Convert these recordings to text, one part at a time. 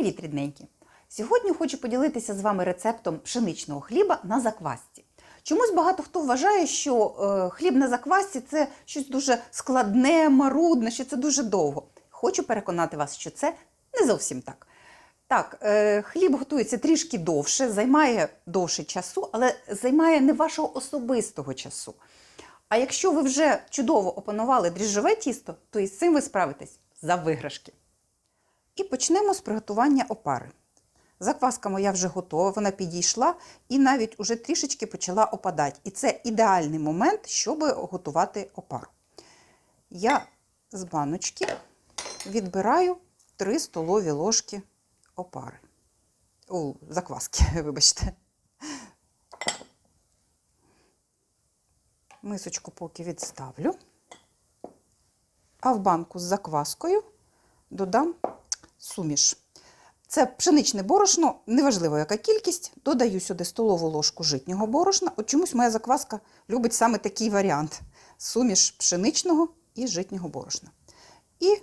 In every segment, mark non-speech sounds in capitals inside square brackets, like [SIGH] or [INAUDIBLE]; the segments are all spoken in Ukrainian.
Привіт, рідненькі! Сьогодні хочу поділитися з вами рецептом пшеничного хліба на заквасці. Чомусь багато хто вважає, що е, хліб на заквасці це щось дуже складне, марудне, що це дуже довго. Хочу переконати вас, що це не зовсім так. Так, е, хліб готується трішки довше, займає довше часу, але займає не вашого особистого часу. А якщо ви вже чудово опанували дріжджове тісто, то із цим ви справитесь за виграшки. І почнемо з приготування опари. Закваска моя вже готова, вона підійшла і навіть уже трішечки почала опадати. І це ідеальний момент, щоб готувати опару. Я з баночки відбираю 3 столові ложки опари. О, закваски, [LAUGHS] вибачте. Мисочку поки відставлю. А в банку з закваскою додам суміш. Це пшеничне борошно, неважливо яка кількість. Додаю сюди столову ложку житнього борошна. От чомусь моя закваска любить саме такий варіант: суміш пшеничного і житнього борошна. І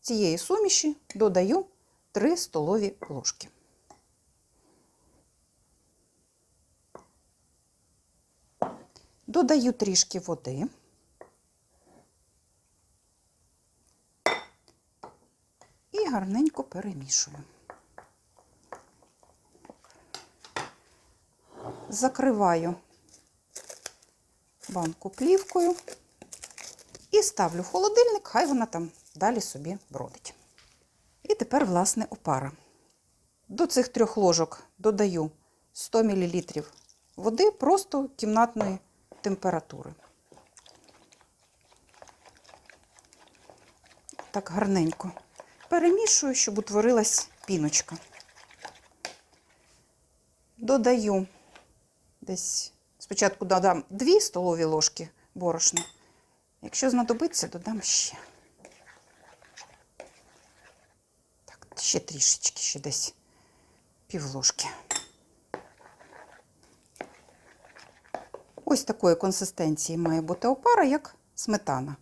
цієї суміші додаю 3 столові ложки. Додаю трішки води. І гарненько перемішую. Закриваю банку плівкою і ставлю в холодильник, хай вона там далі собі бродить. І тепер, власне, опара. До цих трьох ложок додаю 100 мл води просто кімнатної температури. Так гарненько перемішую, щоб утворилась піночка. Додаю десь спочатку додам 2 столові ложки борошна. Якщо знадобиться, додам ще. Так, ще трішечки, ще десь пів ложки. Ось такої консистенції має бути опара, як сметана.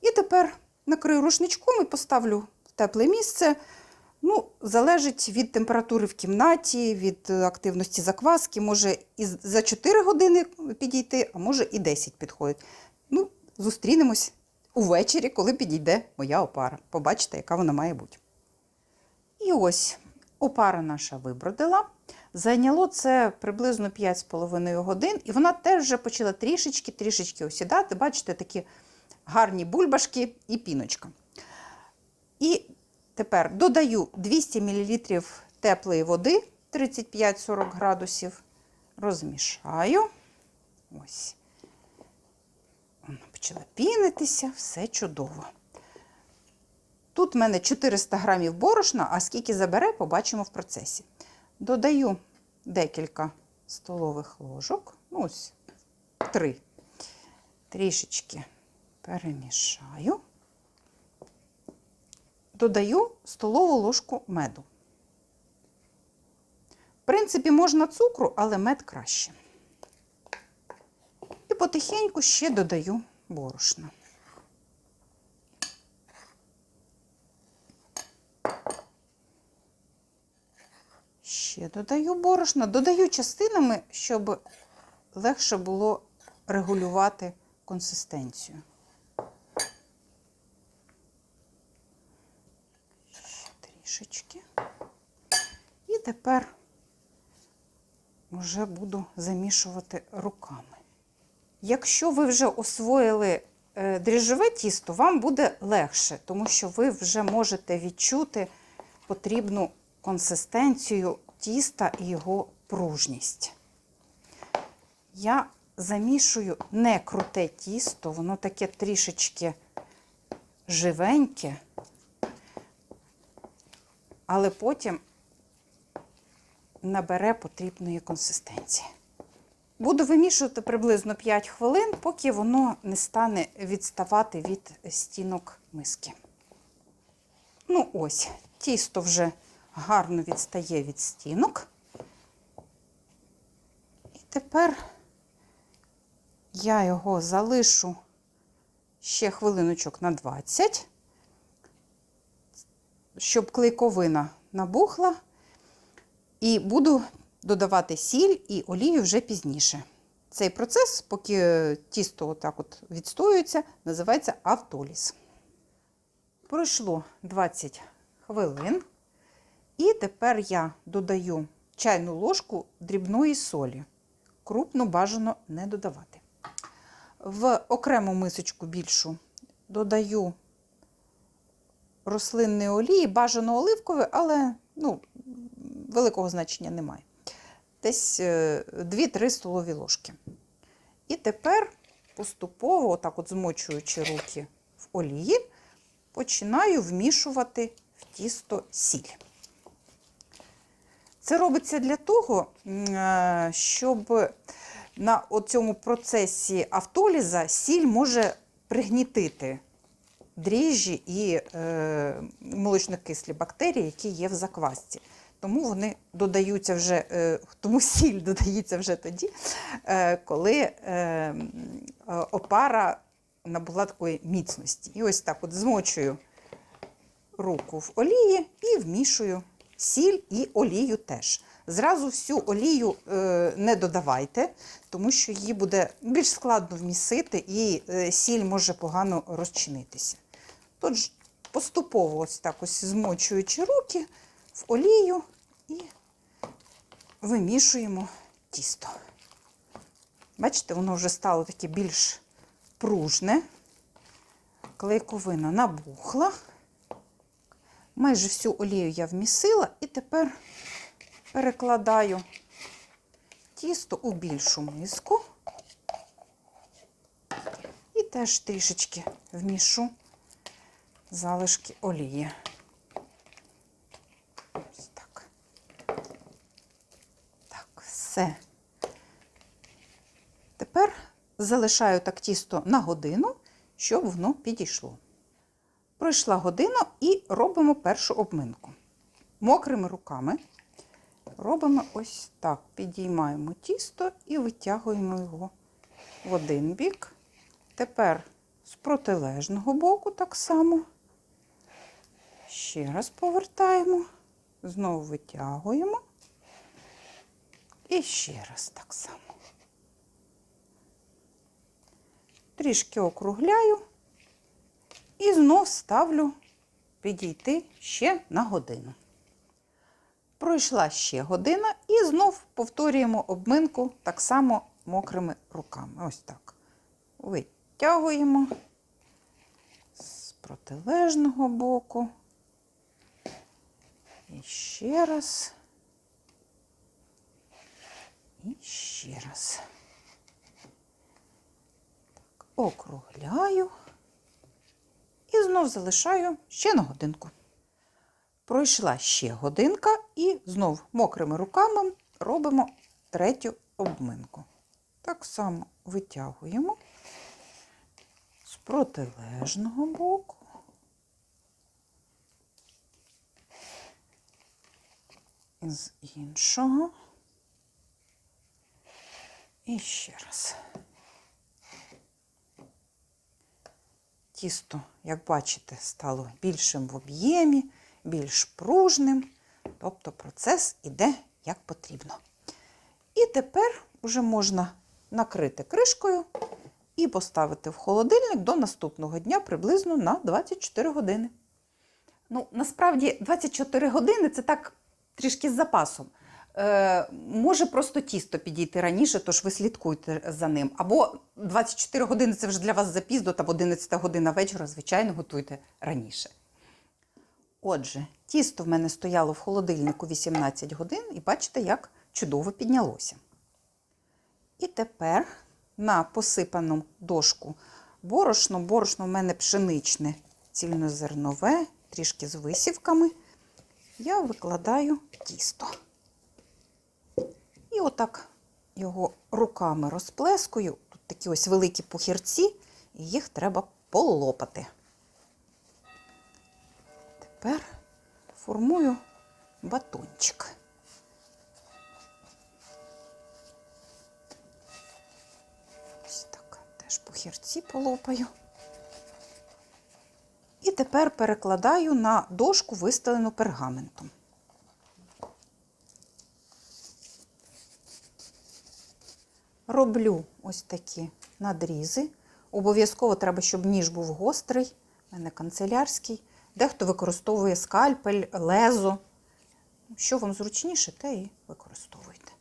І тепер накрию рушничком і поставлю тепле місце. Ну, залежить від температури в кімнаті, від активності закваски. Може і за 4 години підійти, а може і 10 підходить. Ну, зустрінемось увечері, коли підійде моя опара. Побачите, яка вона має бути. І ось опара наша вибродила. Зайняло це приблизно 5,5 годин, і вона теж вже почала трішечки-трішечки осідати. Бачите, такі гарні бульбашки і піночка. І тепер додаю 200 мл теплої води 35-40 градусів, розмішаю. Ось. Вона почала пінитися, все чудово. Тут в мене 400 грамів борошна, а скільки забере, побачимо в процесі. Додаю декілька столових ложок, ну ось три. Трішечки перемішаю. Додаю столову ложку меду. В принципі, можна цукру, але мед краще. І потихеньку ще додаю борошна. Ще додаю борошна, додаю частинами, щоб легше було регулювати консистенцію. Ще трішечки. І тепер вже буду замішувати руками. Якщо ви вже освоїли е, дріжджове тісто, вам буде легше, тому що ви вже можете відчути потрібну консистенцію тіста і його пружність. Я замішую не круте тісто, воно таке трішечки живеньке, але потім набере потрібної консистенції. Буду вимішувати приблизно 5 хвилин, поки воно не стане відставати від стінок миски. Ну, ось, тісто вже гарно відстає від стінок. І тепер я його залишу ще хвилиночок на 20, щоб клейковина набухла. І буду додавати сіль і олію вже пізніше. Цей процес, поки тісто отак от відстоюється, називається автоліз. Пройшло 20 хвилин. І тепер я додаю чайну ложку дрібної солі. Крупну бажано не додавати. В окрему мисочку більшу додаю рослинної олії, бажано оливкової, але ну, великого значення немає. Десь е, 2-3 столові ложки. І тепер поступово, отак от змочуючи руки в олії, починаю вмішувати в тісто сіль. Це робиться для того, е, щоб на цьому процесі автоліза сіль може пригнітити дріжджі і е, молочнокислі бактерії, які є в заквасці. Тому вони додаються вже, е, тому сіль додається вже тоді, е, коли е, опара набула такої міцності. І ось так от змочую руку в олії і вмішую сіль і олію теж. Зразу всю олію е, не додавайте, тому що її буде більш складно вмісити і е, сіль може погано розчинитися. Тож поступово ось так ось змочуючи руки в олію і вимішуємо тісто. Бачите, воно вже стало таке більш пружне. Клейковина набухла. Майже всю олію я вмісила і тепер перекладаю тісто у більшу миску і теж трішечки вмішу залишки олії. Ось так. Так, все. Тепер залишаю так тісто на годину, щоб воно підійшло. Пройшла година і робимо першу обминку. Мокрими руками робимо ось так. Підіймаємо тісто і витягуємо його в один бік. Тепер з протилежного боку так само. Ще раз повертаємо, знову витягуємо. І ще раз так само. Трішки округляю. І знов ставлю підійти ще на годину. Пройшла ще година і знов повторюємо обминку так само мокрими руками. Ось так. Витягуємо з протилежного боку. І ще раз. І ще раз. Так, округляю. І знов залишаю ще на годинку. Пройшла ще годинка і знов мокрими руками робимо третю обминку. Так само витягуємо з протилежного боку. З іншого. І ще раз. Тісто, як бачите, стало більшим в об'ємі, більш пружним, тобто процес іде як потрібно. І тепер вже можна накрити кришкою і поставити в холодильник до наступного дня приблизно на 24 години. Ну, насправді 24 години це так трішки з запасом. Е, може просто тісто підійти раніше, тож ви слідкуйте за ним. Або 24 години це вже для вас запізно, там 11 година вечора, звичайно, готуйте раніше. Отже, тісто в мене стояло в холодильнику 18 годин, і бачите, як чудово піднялося. І тепер на посипану дошку борошно, борошно в мене пшеничне, цільнозернове, трішки з висівками, я викладаю тісто. І отак його руками розплескую. Тут такі ось великі пухірці, і їх треба полопати. Тепер формую батончик. Ось так, теж пухірці полопаю тепер перекладаю на дошку, виставлену пергаментом. Роблю ось такі надрізи. Обов'язково треба, щоб ніж був гострий, в мене канцелярський. Дехто використовує скальпель, лезо. Що вам зручніше, те і використовуйте.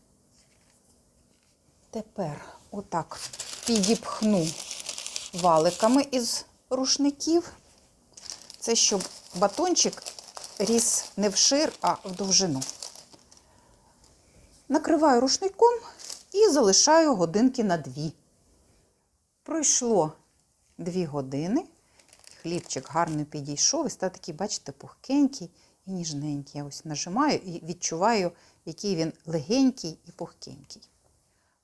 Тепер отак підіпхну валиками із рушників. Це щоб батончик ріс не вшир, а в довжину. Накриваю рушником і залишаю годинки на дві. Пройшло дві години. Хлібчик гарно підійшов і став такий, бачите, пухкенький і ніжненький. Я ось нажимаю і відчуваю, який він легенький і пухкенький.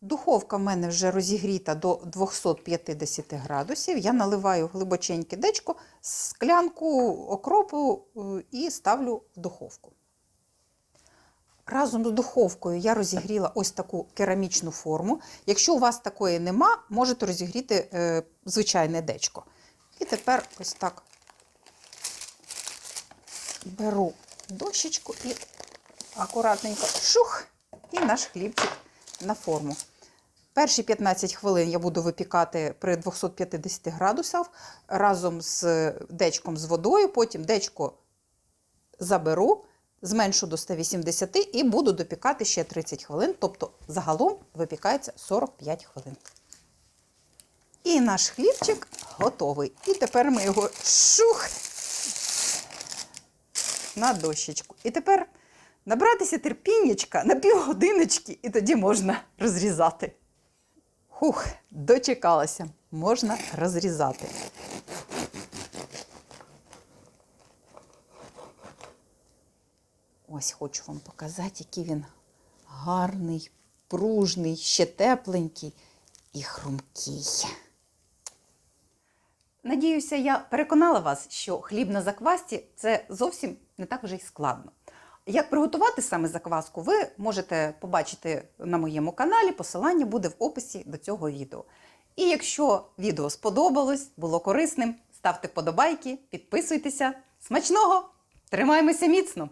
Духовка в мене вже розігріта до 250 градусів. Я наливаю глибоченьке дечко, склянку окропу е, і ставлю в духовку. Разом з духовкою я розігріла ось таку керамічну форму. Якщо у вас такої нема, можете розігріти е, звичайне дечко. І тепер ось так беру дощечку і акуратненько шух, і наш хлібчик на форму. Перші 15 хвилин я буду випікати при 250 градусах разом з дечком з водою, потім дечко заберу, зменшу до 180 і буду допікати ще 30 хвилин, тобто загалом випікається 45 хвилин. І наш хлібчик готовий. І тепер ми його шух на дощечку. І тепер набратися терпіннячка на півгодиночки, і тоді можна розрізати. Хух, дочекалася. Можна розрізати. Ось хочу вам показати, який він гарний, пружний, ще тепленький і хрумкий. Надіюся, я переконала вас, що хліб на заквасці це зовсім не так вже й складно. Як приготувати саме закваску, ви можете побачити на моєму каналі. Посилання буде в описі до цього відео. І якщо відео сподобалось, було корисним, ставте вподобайки, підписуйтеся. Смачного! Тримаємося міцно!